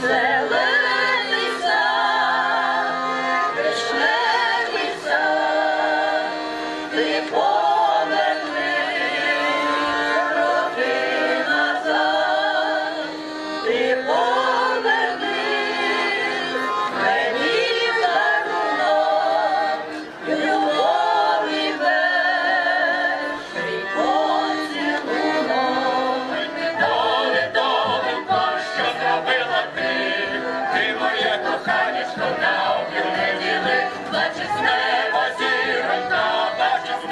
Ти по